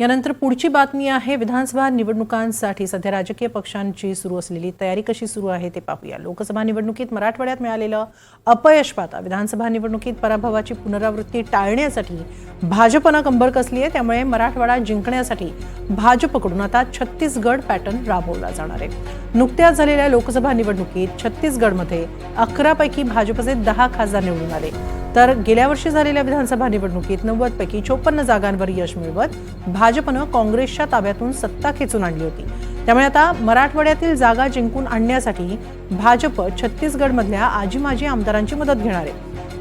यानंतर पुढची बातमी आहे विधानसभा निवडणुकांसाठी सध्या राजकीय पक्षांची सुरू असलेली तयारी कशी सुरू आहे ते पाहूया. लोकसभा निवडणुकीत मराठवाड्यात मिळालेलं अपयश पाहता विधानसभा निवडणुकीत पराभवाची पुनरावृत्ती टाळण्यासाठी भाजपनं कंबर कसली आहे त्यामुळे मराठवाडा जिंकण्यासाठी भाजपकडून आता छत्तीसगड पॅटर्न राबवला जाणार आहे. नुकत्याच झालेल्या लोकसभा निवडणुकीत छत्तीसगडमध्ये अकरापैकी भाजपचे दहा खासदार निवडून आले. तर गेल्या वर्षी झालेल्या विधानसभा निवडणुकीत नव्वद पैकी चोपन्न जागांवर यश मिळवत भाजपनं काँग्रेसच्या ताब्यातून सत्ता खेचून आणली होती. त्यामुळे आता मराठवाड्यातील जागा जिंकून आणण्यासाठी भाजप छत्तीसगडमधल्या आजी माजी आमदारांची मदत घेणार आहे.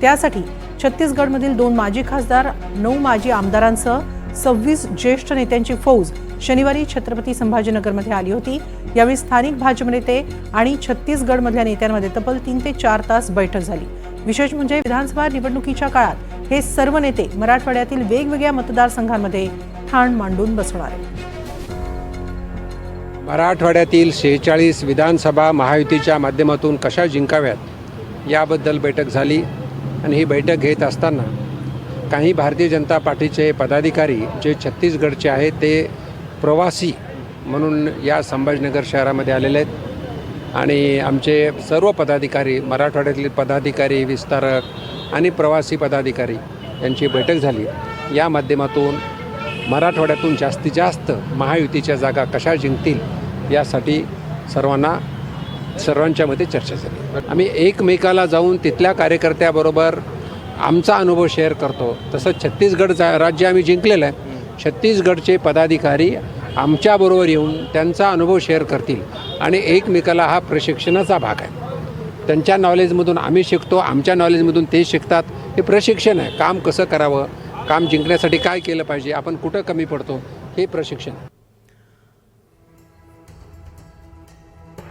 त्यासाठी छत्तीसगडमधील दोन माजी खासदार नऊ माजी आमदारांसह सव्वीस ज्येष्ठ नेत्यांची फौज शनिवारी छत्रपती संभाजीनगरमध्ये आली होती. यावेळी स्थानिक भाजप नेते आणि छत्तीसगडमधल्या नेत्यांमध्ये तब्बल तीन ते चार तास बैठक झाली. विशेष म्हणजे विधानसभा निवडणुकीच्या काळात हे सर्व नेते मराठवाड्यातील वेगवेगळ्या मतदारसंघांमध्ये ठाण मांडून बसणार आहेत. मराठवाड्यातील शेहेचाळीस विधानसभा महायुतीच्या माध्यमातून कशा जिंकाव्यात? याबद्दल बैठक झाली आणि ही बैठक घेत असताना काही भारतीय जनता पार्टीचे पदाधिकारी जे छत्तीसगडचे आहेत ते प्रवासी म्हणून या संभाजीनगर शहरामध्ये आलेले आहेत. आणि आमचे सर्व पदाधिकारी मराठवाड्यातील पदाधिकारी विस्तारक आणि प्रवासी पदाधिकारी यांची बैठक झाली. या माध्यमातून मराठवाड्यातून जास्तीत जास्त महायुतीच्या जागा कशा जिंकतील यासाठी सर्वांना सर्वांच्यामध्ये चर्चा झाली. आम्ही एकमेकाला जाऊन तिथल्या कार्यकर्त्याबरोबर आमचा अनुभव शेअर करतो. तसं छत्तीसगड जा राज्य आम्ही जिंकलेलं आहे. छत्तीसगडचे पदाधिकारी आमच्याबरोबर येऊन त्यांचा अनुभव शेअर करतील. आणि एकमेकाला हा प्रशिक्षणाचा भाग आहे. त्यांच्या नॉलेजमधून आम्ही शिकतो आमच्या नॉलेजमधून ते शिकतात. हे प्रशिक्षण आहे. काम कसं करावं काम जिंकण्यासाठी काय केलं पाहिजे आपण कुठं कमी पडतो हे प्रशिक्षण.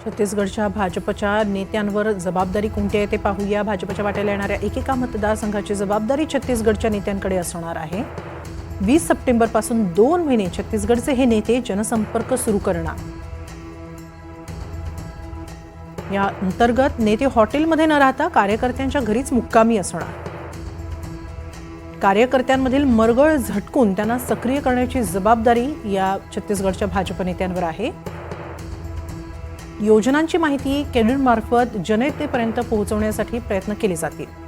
छत्तीसगडच्या भाजपच्या नेत्यांवर जबाबदारी कोणती आहे ते पाहूया. भाजपच्या वाट्याला येणाऱ्या एकेका मतदारसंघाची जबाबदारी छत्तीसगडच्या नेत्यांकडे असणार आहे. वीस सप्टेंबरपासून दोन महिने छत्तीसगडचे हे नेते जनसंपर्क सुरू करणार. या अंतर्गत नेते हॉटेलमध्ये न राहता कार्यकर्त्यांच्या घरीच मुक्कामी असणार. कार्यकर्त्यांमधील मरगळ झटकून त्यांना सक्रिय करण्याची जबाबदारी या छत्तीसगडच्या भाजप नेत्यांवर आहे. योजनांची माहिती केडरमार्फत जनतेपर्यंत पोहोचवण्यासाठी प्रयत्न केले जातील.